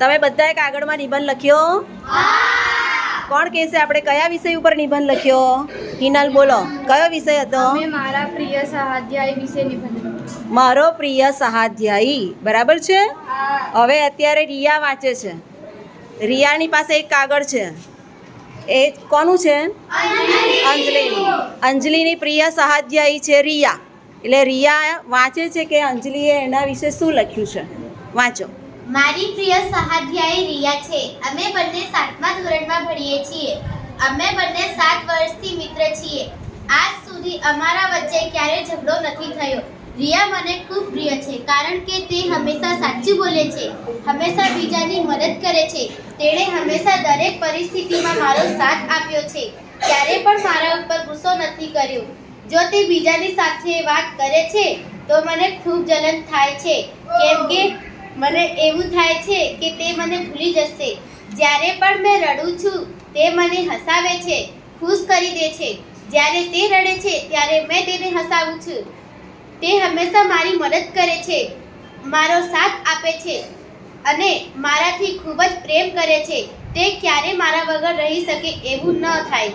તમે બધાએ કાગળમાં નિબંધ લખ્યો? કોણ કહેશે? આપણે કયા વિષય ઉપર નિબંધ લખ્યો? હિનલ બોલો. કયો વિષય હતો? મારા પ્રિય સહાધ્યાય વિશે નિબંધ મારો પ્રિય સહાધ્યાયી. બરાબર છે? હવે અત્યારે રિયા વાંચે છે. રિયાની પાસે એક કાગળ છે. એ કોનું છે? અંજલિની. અંજલિની પ્રિય સહાધ્યાયી છે રિયા. એટલે રિયા વાંચે છે કે અંજલિએ એના વિશે શું લખ્યું છે? વાંચો. મારી પ્રિય સહાધ્યાયી રિયા છે. અમે બંને સાતમા ધોરણમાં ભણીએ છીએ. અમે બંને સાત વર્ષથી મિત્ર છીએ. આજ સુધી અમારા વચ્ચે ક્યારેય ઝઘડો નથી થયો. રિયા મને ખૂબ પ્રિય છે, કારણ કે તે હંમેશા સાચું બોલે છે, હંમેશા બીજાની મદદ કરે છે. તેણે હંમેશા દરેક પરિસ્થિતિમાં મારો સાથ આપ્યો છે. ક્યારે પણ મારા ઉપર ગુસ્સો નથી કર્યો. જો તે બીજાની સાથે વાત કરે છે, તો મને ખૂબ જલન થાય છે. કેમ કે મને એવું થાય છે કે તે મને ભૂલી જશે. જ્યારે પણ મેં રડું છું, તે મને હસાવે છે, ખુશ કરી દે છે. જ્યારે તે રડે છે, ત્યારે મેં તેને હસાવું છું. તે હંમેશા મારી મદદ કરે છે, મારો સાથ આપે છે અને મારાથી ખૂબ જ પ્રેમ કરે છે. તે ક્યારે મારા વગર રહી શકે એવું ન થાય.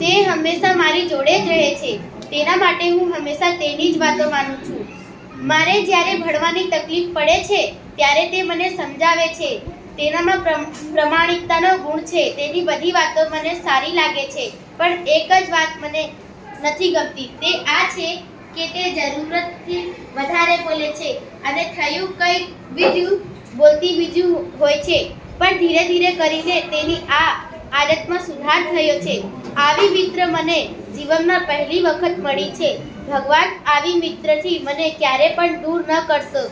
તે હંમેશા મારી જોડે જ રહે છે. તેના માટે હું હંમેશા તેની જ વાતો માનું છું. મારે જ્યારે ભણવાની તકલીફ પડે છે, ત્યારે તે મને સમજાવે છે. તેનામાં પ્રમ- પ્રમાણિકતાનો ગુણ છે. તેની બધી વાતો મને સારી લાગે છે, પણ એક જ વાત મને નથી ગમતી. તે આ છે કે તે જરૂરતથી વધારે બોલે છે અને થયું કંઈક બીજું બોલતી બીજું હોય છે, પણ ધીરે ધીરે કરીને તેની આ આદતમાં સુધાર થયો છે. આવી મિત્ર મને જીવનમાં પહેલી વખત મળી છે. ભગવાન આવી મિત્રથી મને ક્યારે પણ દૂર ન કરશો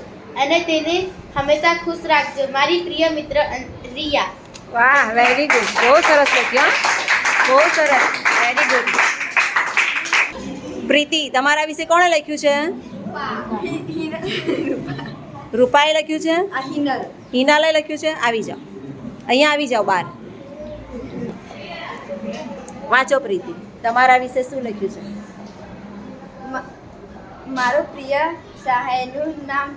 અને તેને હંમેશા ખુશ રાખજો. મારી પ્રિય મિત્ર રિયા. વાહ વેરી ગુડ બહુ સરસ લખ્યું બહુ સરસ. વેરી ગુડ પ્રીતિ, તમારા વિશે કોણે લખ્યું છે? રૂપાએ લખ્યું છે? હિનાલે લખ્યું છે? આવી જાઓ. અહીંયા આવી જાઓ બહાર. વાંચો પ્રીતિ. તમારા વિશે શું લખ્યું છે? મારો પ્રિય સહાયનું નામ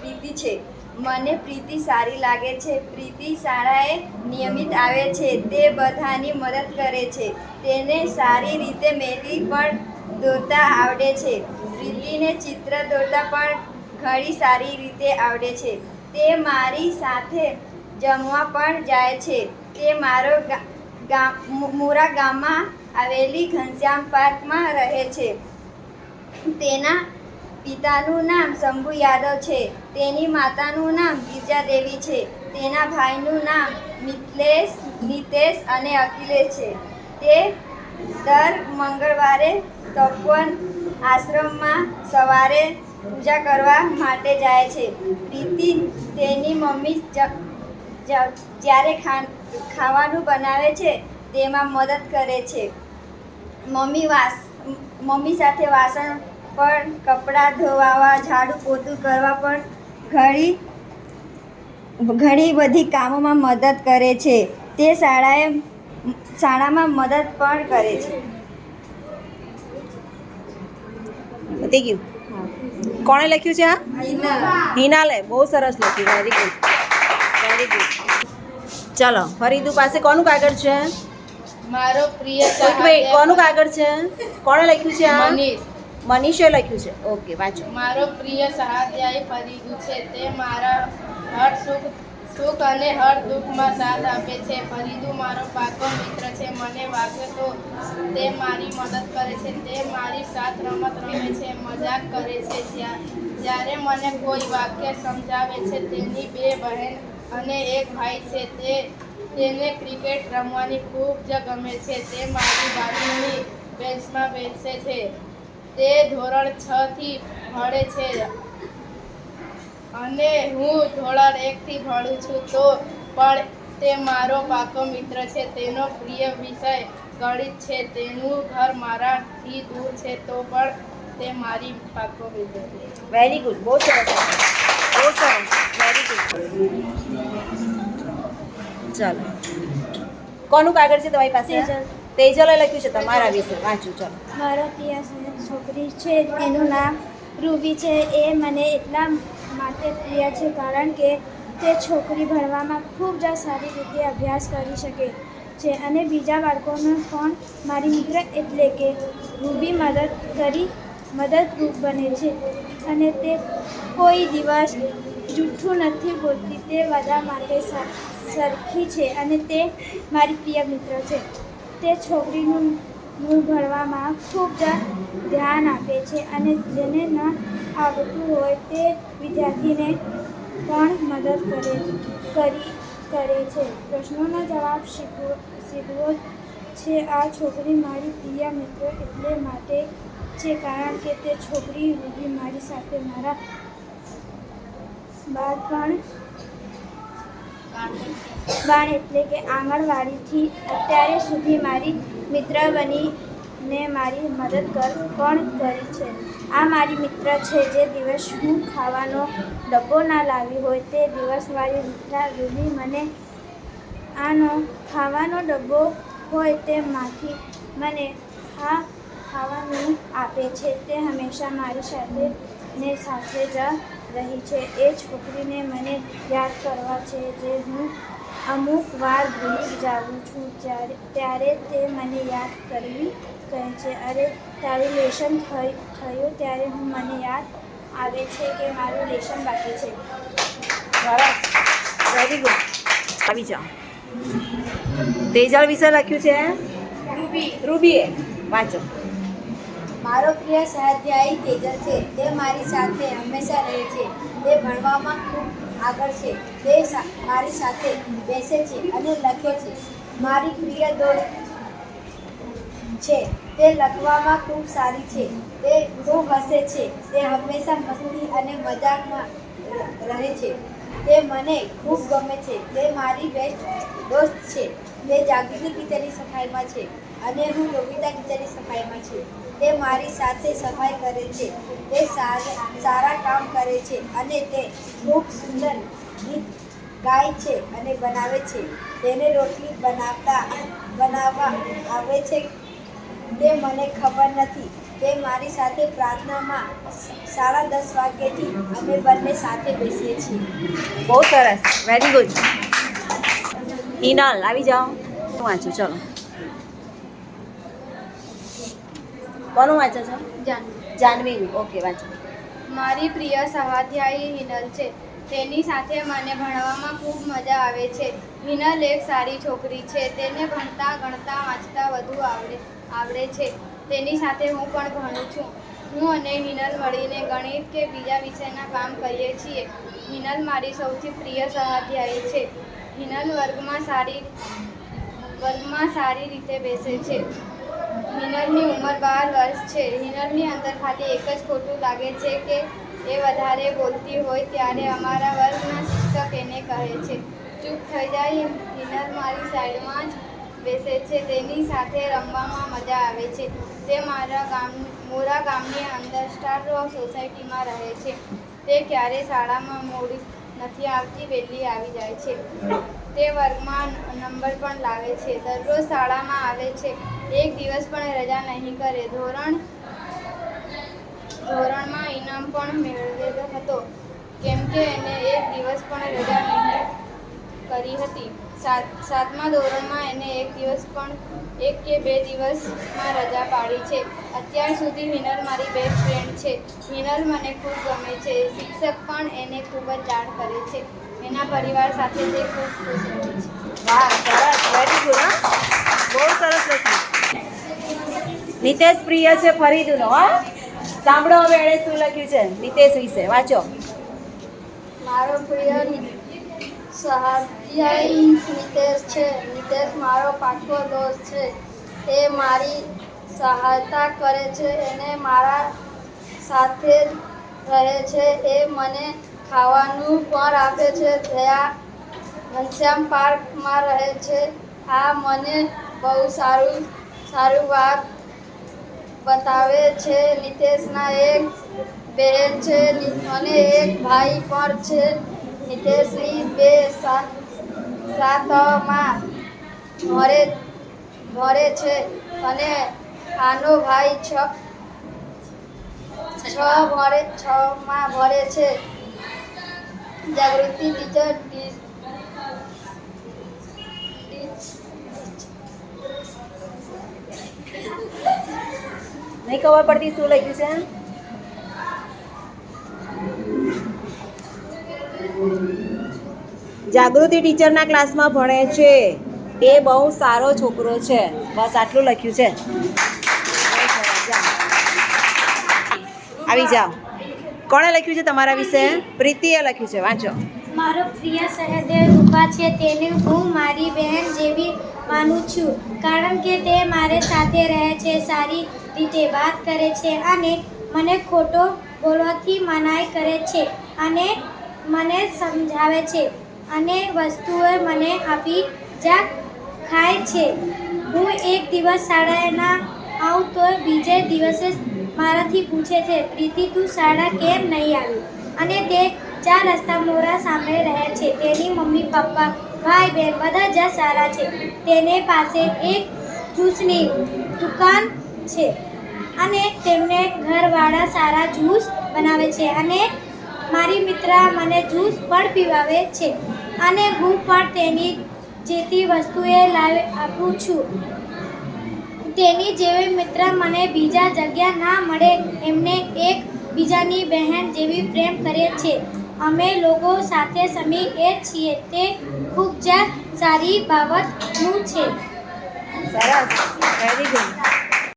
પ્રીતિ છે. મને પ્રીતિ સારી લાગે છે. પ્રીતિ શાળાએ નિયમિત આવે છે. તે બધાની મદદ કરે છે. તેને સારી રીતે મહેંદી પણ દોરતા આવડે છે. પ્રીતિને ચિત્ર દોરતા પણ ઘણી સારી રીતે આવડે છે. તે મારી સાથે જમવા પણ જાય છે. તે મારો ગામ મોરા ગામમાં આવેલી ઘનશ્યામ પાર્કમાં રહે છે. તેના પિતાનું નામ શંભુ યાદવ છે. તેની માતાનું નામ ગિરજા દેવી છે. તેના ભાઈનું નામ મિથલેશ, નિતેશ અને અખિલેશ છે. તે દર મંગળવારે તપવન આશ્રમમાં સવારે પૂજા કરવા માટે જાય છે. પ્રીતિ તેની મમ્મી જ્યારે ખાવાનું બનાવે છે, તેમાં મદદ કરે છે. મમ્મી વાસ, મમ્મી સાથે વાસણ પણ કપડાં ધોવાવા ઝાડુ પોતું કરવા પણ ઘણી ઘણી બધી કામોમાં મદદ કરે છે. તે શાળાએ શાળામાં મદદ પણ કરે છે. પતી ગયું. કોણે લખ્યું છે આ? હિનાલે. બહુ સરસ લખ્યું. વેરી ગુડ વેરી ગુડ ચલો ફરીદુ પાસે કોનું કાગળ છે? મારો પ્રિય કોનું કાગળ છે? કોણે લખ્યું છે આ? મનીષ લખ્યું છે. ઓકે, વાંચો. મારો પ્રિય સહાધ્યાય ફરીદુ છે. તે મારા હર સુખ સુખ અને હર દુઃખમાં સાથ આપે છે. ફરીદુ મારો પાકો મિત્ર છે. મને વાગે તો તે મારી મદદ કરે છે. તે મારી સાથ રમત રમે છે. મજાક કરે છે. જ્યા- જ્યારે મને કોઈ વાક્ય સમજાવે છે, તેની બે બહેન અને એક ભાઈ છે. તે, તેને ક્રિકેટ રમવાની ખૂબ જ ગમે છે. તે મારી બાજુની બેન્ચમાં બેસે છે. તે ધોરણ છ થી ભણે છે. અને હું ધોરણ એક થી ભણું છું તો પણ તે મારો પાકો મિત્ર છે. તેનો પ્રિય વિષય ગણિત છે. તેનું ઘર મારાથી દૂર છે તો પણ તે મારી પાકો મિત્ર છે. વેરી ગુડ બહુ સરસ બહુ સરસ. વેરી ગુડ ચાલો. કોનું કાગળ છે તમારી પાસે? તેજલ. લખ્યું છે તમારા વિશે. વાંચું, ચાલો. મારા પ્રિય છોકરી છે, તેનું નામ રૂબી છે. એ મને એટલા માટે પ્રિય છે કારણ કે તે છોકરી ભણવામાં ખૂબ જ સારી રીતે અભ્યાસ કરી શકે છે અને બીજા બાળકોને પણ મારી મિત્ર એટલે કે રૂબી મદદ કરી મદદરૂપ બને છે. અને તે કોઈ દિવસ જૂઠું નથી બોલતી, તે બધા માટે સરખી છે અને તે મારી પ્રિય મિત્ર છે. તે છોકરીનું મૂળ ભણવામાં ખૂબ ધ્યાન આપે છે અને જેને ન આવડતું હોય તે વિદ્યાર્થીને પણ મદદ કરે, કરી, કરે છે. પ્રશ્નોનો જવાબ શીખવો શીખવો છે, આ છોકરી મારી પ્રિય મિત્ર એટલે માટે છે, કારણ કે તે છોકરી રૂબી મારી સાથે મારા બાળપણ બાણ એટલે કે આંગણવાડીથી અત્યારે સુધી મારી મિત્ર બનીને મારી મદદ કર પણ કરી છે. આ મારી મિત્ર છે જે દિવસ હું ખાવાનો ડબ્બો ના લાવી હોય તે દિવસ મારી મિત્ર રૂબી મને આનો ખાવાનો ડબ્બો હોય તેમાંથી મને હા ખાવાનું આપે છે. તે હંમેશા મારી સાથે ને સાથે જ રહી છે. એ છોકરીને મને યાદ કરવા છે જે હું અમુક વાર ભૂલી જાઉં છું. જ્યારે ત્યારે તે મને યાદ કરવી કહે છે. અરે તારું લેશન થઈ થયું ત્યારે હું મને યાદ આવે છે કે મારું લેશન બાકી છે. સરસ વેરી ગુડ આવી જાઓ. તેજળ વિશે લખ્યું છે રૂબી. રૂબીએ. વાંચો. મારો પ્રિય સ્વાધ્યાયી તેજલ છે. તે મારી સાથે હંમેશા રહે છે. તે ભણવામાં ખૂબ આગળ છે. તે મારી સાથે બેસે છે અને લખે છે. મારી પ્રિય દોસ્ત છે. તે લખવામાં ખૂબ સારી છે. તે ખૂબ હસે છે. તે હંમેશા મસ્તી અને મજાકમાં રહે છે. તે મને ખૂબ ગમે છે. તે મારી બેસ્ટ દોસ્ત છે. તે જાગૃતિ ટીચરની સફાઈમાં છે અને હું યોગિતા ટીચરની સફાઈમાં છું. તે મારી સાથે સફાઈ કરે છે. તે સારા કામ કરે છે અને તે ખૂબ સુંદર ગીત ગાય છે અને બનાવે છે. તેને રોટલી બનાવતા, બનાવવા આવે છે. તે મને ખબર નથી. તે મારી સાથે પ્રાર્થનામાં સાડા દસ વાગ્યેથી અમે બંને સાથે બેસીએ છીએ. બહુ સરસ. વેરી ગુડ હિનાલ, આવી જાઓ. હું વાંચું, ચલો. કોનું વાંચો છો? જાનવીનું. ઓકે વાંચો. મારી પ્રિય સહાધ્યાયી હિનલ છે. તેની સાથે મને ભણવામાં ખૂબ મજા આવે છે. હિનલ એક સારી છોકરી છે. તેને ભણતા ગણતા વાંચતા વધુ આવડે આવડે છે. તેની સાથે હું પણ ભણું છું. હું અને હિનલ મળીને ગણિત કે બીજા વિષયના કામ કરીએ છીએ. હિનલ મારી સૌથી પ્રિય સહાધ્યાયી છે. હિનલ વર્ગમાં સારી વર્ગમાં સારી રીતે બેસે છે. હિનલની ઉંમર બાર વર્ષ છે. હિનલની અંદર ખાલી એક જ ખોટું લાગે છે કે એ વધારે બોલતી હોય ત્યારે અમારા વર્ગના શિક્ષક એને કહે છે. ચૂપ થઈ જાય હિનલ મારી સાઈડમાં જ બેસે છે. તેની સાથે રમવામાં મજા આવે છે. તે મારા ગામ, મોરા ગામની અંદર સ્ટાર સોસાયટીમાં રહે છે. તે ક્યારે શાળામાં મોડી નથી આવતી, વહેલી આવી જાય છે. તે વર્ગમાં નંબર પણ લાવે છે. દરરોજ શાળામાં આવે છે. એક દિવસ પણ રજા નહીં કરે. ધોરણ, ધોરણમાં ઇનામ પણ મેળવેલો હતો. કેમ કે એને એક દિવસ પણ રજા નહીં કરી હતી. સાત, સાતમા ધોરણમાં એને એક દિવસ પણ, એક કે બે દિવસમાં રજા પાડી છે. અત્યાર સુધી વિનર મારી બેસ્ટ ફ્રેન્ડ છે. વિનર મને ખૂબ ગમે છે. શિક્ષક પણ એને ખૂબ જ લાડ કરે છે. એના પરિવાર સાથે તે ખૂબ ખુશ રહે છે. વાહ સરસ. વેરી ગુડ હા. બહુ સરસ લખ્યું. નિતેશ પ્રિય છે ફરીદુનો હા. સાંભળો હવે એણે શું લખ્યું છે નિતેશ વિશે. વાંચો. મારો પ્રિય સહાધ્યાયી નિતેશ છે. નિતેશ મારો પાકો દોસ્ત છે. તે મારી સહાયતા કરે છે. એને મારા સાથે રહે છે. એ મને ખાવાનું પણ આપે છે. ત્યાં ઘનશ્યામ પાર્કમાં રહે છે. આ મને બહુ સારું સારું વાત બતાવે છે. નિતેશના એક બહેન છે. અને એક ભાઈ પણ છે. નિતેશની બે સાતમાં ભરે ભરે છે. અને આનો ભાઈ છ છ ભરે, છમાં ભરે છે. જાગૃતિ ટીચર નહીં ખબર પડતી શું લખ્યું છે? જાગૃતિ ટીચરના ક્લાસમાં ભણે છે. એ બહુ સારો છોકરો છે. બસ આટલું લખ્યું છે. આવી જાઓ. કોણે લખ્યું છે તમારા વિશે? પ્રીતિએ લખ્યું છે, વાંચો. મારો પ્રિય સહદેવ રૂપા છે, તેને હું મારી બહેન જેવી માનું છું, કારણ કે તે મારે સાથે રહે છે, સારી રીતે વાત કરે છે અને મને ખોટો બોલવાથી મનાઈ કરે છે અને મને સમજાવે છે અને વસ્તુઓ મને આપી જા ખાય છે. હું એક દિવસ શાળાના આવું તો બીજે દિવસે મારાથી પૂછે છે, પ્રીતિ, તું શાળા કેમ નહીં આવી? અને તે ચાર રસ્તા મોરા સામે રહે છે. તેની મમ્મી, પપ્પા, ભાઈ, બહેન બધા જ સારા છે. તેને પાસે એક જ્યુસની દુકાન છે અને તેમને ઘરવાળા સારા જ્યુસ બનાવે છે અને મારી મિત્ર મને જ્યુસ પણ પીવાવે છે. અને હું પણ તેની જેથી વસ્તુએ લાવી આપું છું. તેની જેવી મિત્ર મને બીજા જગ્યા ના મળે, એમને એક બીજાની બહેન જેવી પ્રેમ કરે છે. અમે લોકો સાથે સમી એ છીએ, તે ખૂબ જ સારી બાબતનું છે. સરસ. Very good